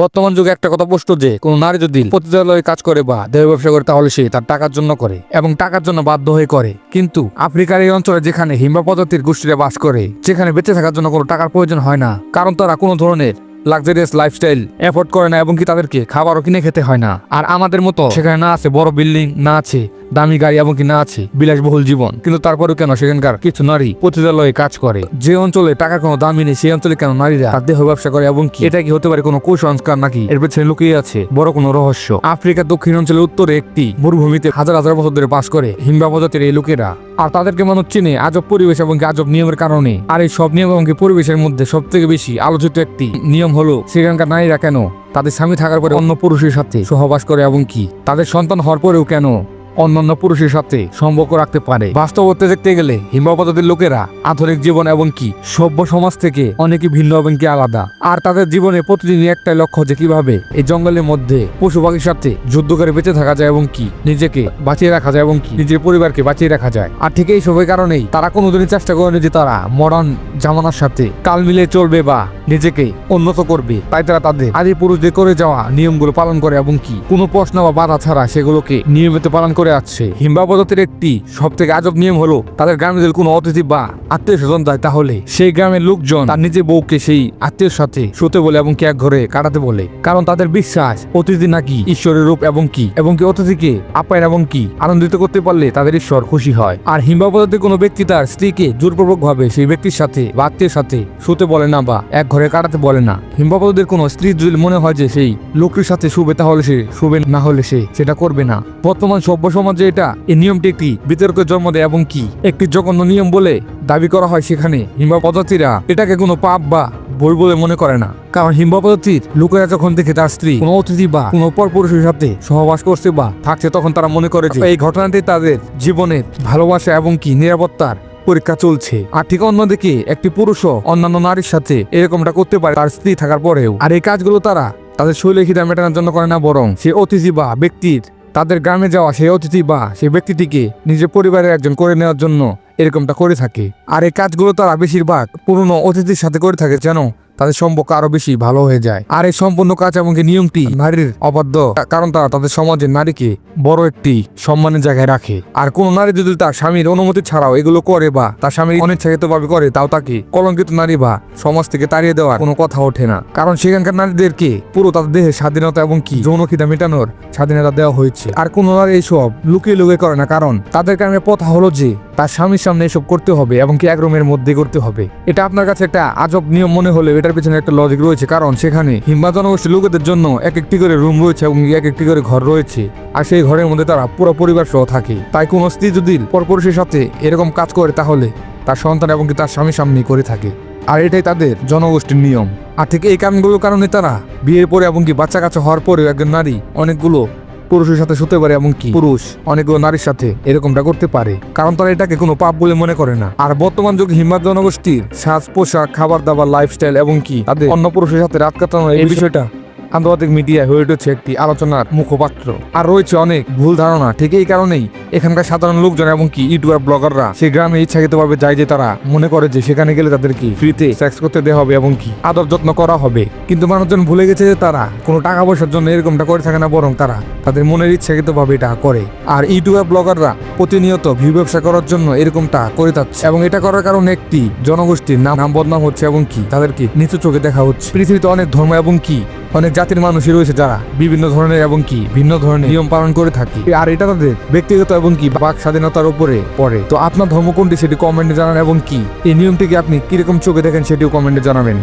বর্তমান যুগে একটা কথা প্রশ্ন যে, কোন নারী যদি পতিতালয়ে কাজ করে বা দেহ ব্যবসা করে, তাহলে সে তার টাকার জন্য করে এবং টাকার জন্য বাধ্য হয়ে করে। কিন্তু আফ্রিকার এই অঞ্চলে যেখানে হিমবা প্রজাতির গোষ্ঠীরা বাস করে, যেখানে বেঁচে থাকার জন্য কোনো টাকার প্রয়োজন হয় না, কারণ তারা কোনো ধরনের লাক্সারিয়াস লাইফস্টাইল এফোর্ড করে না, এবং কি তাদেরকে খাবারও কিনে খেতে হয় না। আর আমাদের মতো সেখানে না আছে বড় বিল্ডিং না আছে দামি গাড়ি, এবং কি না আছে বিলাসবহুল জীবন। কিন্তু তারপরেও কেন সেখানকার কিছু নারী পতিতালয়ে কাজ করে? যে অঞ্চলে টাকার কোনো দামই নেই, সেই অঞ্চলে কেন নারীরা তার দেহ ব্যবসা করে, এবং কি? এটা কি হতে পারে কোনো কুসংস্কার নাকি? এর পেছনে লুকিয়ে আছে বড় কোনো রহস্য। আফ্রিকার দক্ষিণ অঞ্চলের উত্তরে একটি মরুভূমিতে হাজার হাজার বছর ধরে বাস করে হিমবা এই লোকেরা। আর তাদেরকে মানুষ চিনে আজব পরিবেশ এবং আজব নিয়মের কারণে। আর এই সব নিয়ম এবং পরিবেশের মধ্যে সব থেকে বেশি আলোচিত একটি নিয়ম হলো সেখানকার নারীরা কেন? তাদের স্বামী থাকার পরে অন্য পুরুষের সাথে সহবাস করে এবং কি? তাদের সন্তান হওয়ার পরেও কেন? অন্যান্য পুরুষের সাথে সম্পর্ক রাখতে পারে। বাস্তবতে দেখতে গেলে হিমবাপদের লোকেরা আধুনিক জীবন এবং কি সভ্য সমাজ থেকে অনেকই ভিন্ন এবং কি আলাদা। আর তাদের জীবনে প্রতিদিন একটাই লক্ষ্য যে কীভাবে এই জঙ্গলের মধ্যে পশু পাখির সাথে যুদ্ধ করে বেঁচে থাকা যায় এবং কি নিজেকে বাঁচিয়ে রাখা যায় এবং কি নিজের পরিবারকে বাঁচিয়ে রাখা যায়। আর ঠিক এই সবের কারণেই তারা কোনোদিনই চেষ্টা করেনি যে তারা মডার্ন জামানার সাথে তাল মিলিয়ে চলবে বা নিজেকে উন্নত করবে। তাই তারা তাদের আদি পুরুষদের করে যাওয়া নিয়মগুলো পালন করে এবং কি কোনো প্রশ্ন বা বাধা ছাড়া সেগুলোকে নিয়মিত পালন করে আসছে। হিম্বা পদ্ধতির একটি সব থেকে আজব নিয়ম হলো, তাদের গ্রামে যদি কোনো অতিথি বা আত্মীয় স্বজন যায় তাহলে সেই গ্রামের লোকজন তার নিজের বউকে সেই আত্মীয় সাথে শুতে বলে এবং এক ঘরে কাটাতে বলে। কারণ তাদের বিশ্বাস, অতিথি নাকি ঈশ্বরের রূপ এবং কি? এবং কি অতিথিকে আপ্যায়ন এবং কি? আনন্দিত করতে পারলে তাদের ঈশ্বর খুশি হয়। আর হিম্বা পদ্ধতির কোনো ব্যক্তি তার স্ত্রীকে জোরপূর্বক ভাবে সেই ব্যক্তির সাথে বা আত্মীয়ের সাথে শুতে বলে না বা এক ঘরে কাটাতে বলে না। হিমবাপদের কোনো স্ত্রী যদি মনে হয় যে সেই লোকটির সাথে শুবে তাহলে সে শুবে না হলে সে সেটা করবে না। বর্তমান সভ্য সমাজে এটা? এই নিয়মটি একটি বিতর্কের জন্ম দেয় এবং কি? একটি জঘন্য নিয়ম বলে দাবি করা হয় সেখানে হিম্বা পদ্ধতিরা এটাকে কোনো পাপ বা বই বলে মনে করে না। কারণ হিম্বা পদ্ধতির লোকেরা যখন দেখে তার স্ত্রী কোনো অতিথি বা কোনো পরপুরুষের সাথে সহবাস করছে বা থাকছে, তখন তারা মনে করে যে এই ঘটনাটি তাদের জীবনের ভালোবাসা এবং কি নিরাপত্তার পরীক্ষা চলছে। আর ঠিক অন্যদিকে একটি পুরুষও অন্যান্য নারীর সাথে এরকমটা করতে পারে, তার স্ত্রী থাকার পরেও। আর এই কাজগুলো তারা তাদের শৈলী খিদা মেটানোর জন্য করে না, বরং সে অতিথি বা ব্যক্তির তাদের গ্রামে যাওয়া সেই অতিথি বা সেই ব্যক্তিটিকে নিজের পরিবারের একজন করে নেওয়ার জন্য এরকমটা করে থাকে। আর এই কাজগুলো তারা বেশিরভাগ পুরনো অতিথির সাথে করে থাকে যেন তাদের সম্পর্ক আরও বেশি ভালো হয়ে যায়। আর এই সম্পূর্ণ কাজ এবং নিয়মটি নারীর অবাধ্য, কারণ তারা তাদের সমাজে নারীকে বড় একটি সম্মানের জায়গায় রাখে। আর কোন নারী যদি তার স্বামীর অনুমতি ছাড়াও এগুলো করে বা তার স্বামীর অনিচ্ছাকৃত ভাবে করে, তাও তাকে কলঙ্কিত নারী বা সমাজ থেকে তাড়িয়ে দেওয়ার কোনো কথা ওঠে না। কারণ সেখানকার নারীদেরকে পুরো তাদের দেহের স্বাধীনতা এবং কি যৌনখিতা মেটানোর স্বাধীনতা দেওয়া হয়েছে। আর কোন নারী এইসব লুকিয়ে লুকিয়ে করে না, কারণ তাদের কারণে কথা হলো যে তার স্বামীর সামনে এসব করতে হবে এবং কি এক রুমের মধ্যে করতে হবে। এটা আপনার কাছে একটা আজব নিয়ম মনে হলে এটার পিছনে একটা লজিক রয়েছে, কারণ সেখানে হিম্বা জনগোষ্ঠীর লোকেদের জন্য এক একটি করে রুম রয়েছে এবং এক একটি করে ঘর রয়েছে। আর সেই ঘরের মধ্যে তারা পুরো পরিবার সহ থাকে। তাই কোনো স্ত্রী যদি পরপুরুষের সাথে এরকম কাজ করে, তাহলে তার সন্তান এবং তার স্বামীর সামনেই করে থাকে। আর এটাই তাদের জনগোষ্ঠীর নিয়ম। আর ঠিক এই কারণগুলোর কারণে তারা বিয়ের পরে এবং কি বাচ্চা কাচ্চা হওয়ার পরেও একজন নারী অনেকগুলো পুরুষের সাথে শুতে পারে এমনকি পুরুষ। অনেকগুলো নারীর সাথে এরকমটা করতে পারে। কারণ তারা এটাকে কোনো পাপ বলে মনে করে না। আর বর্তমান যুগে হিমাত জনগোষ্ঠীর সাজ পোশাক খাবার দাবার লাইফস্টাইল এবং কি তাদের অন্য পুরুষের সাথে রাত কাটানো এই বিষয়টা আন্তর্জাতিক মিডিয়ায় হয়ে উঠেছে একটি আলোচনার মুখপাত্র। আর রয়েছে অনেক ভুল ধারণা, ঠিক এই কারণেই এখানকার সাধারণ লোকজন এবং কি ইউটিউবার, ব্লগাররা সেই গ্রামে ইচ্ছাকৃতভাবে যায় যে তারা মনে করে যে সেখানে গেলে তাদেরকে ফ্রিতে সেক্স করতে দেওয়া হবে এবং কি আদর যত্ন করা হবে। কিন্তু মানুষজন ভুলে গেছে যে তারা কোনো টাকা পয়সার জন্য এরকমটা করে থাকে না, বরং তারা তাদের মনের ইচ্ছাকৃতভাবে এটা করে। আর ইউটিউবার, ব্লগাররা প্রতিনিয়ত ভিউ ব্যবসা করার জন্য এরকমটা করে যাচ্ছে এবং এটা করার কারণে একটি জনগোষ্ঠীর নাম নাম বদনাম হচ্ছে এবং কি তাদেরকে নিচু চোখে দেখা হচ্ছে। পৃথিবীতে অনেক ধর্ম এবং কি অনেক জাতির মানুষই রয়েছে যারা বিভিন্ন ধরনের এবং কি ভিন্ন ধরনের নিয়ম পালন করে থাকে। আর এটা তাদের ব্যক্তিগত এবং কি বাক স্বাধীনতার উপরে পড়ে। তো আপনার ধর্ম কোনটি সেটি কমেন্টে জানান এবং কি। এই নিয়মটিকে আপনি কীরকম চোখে দেখেন সেটিও কমেন্টে জানাবেন।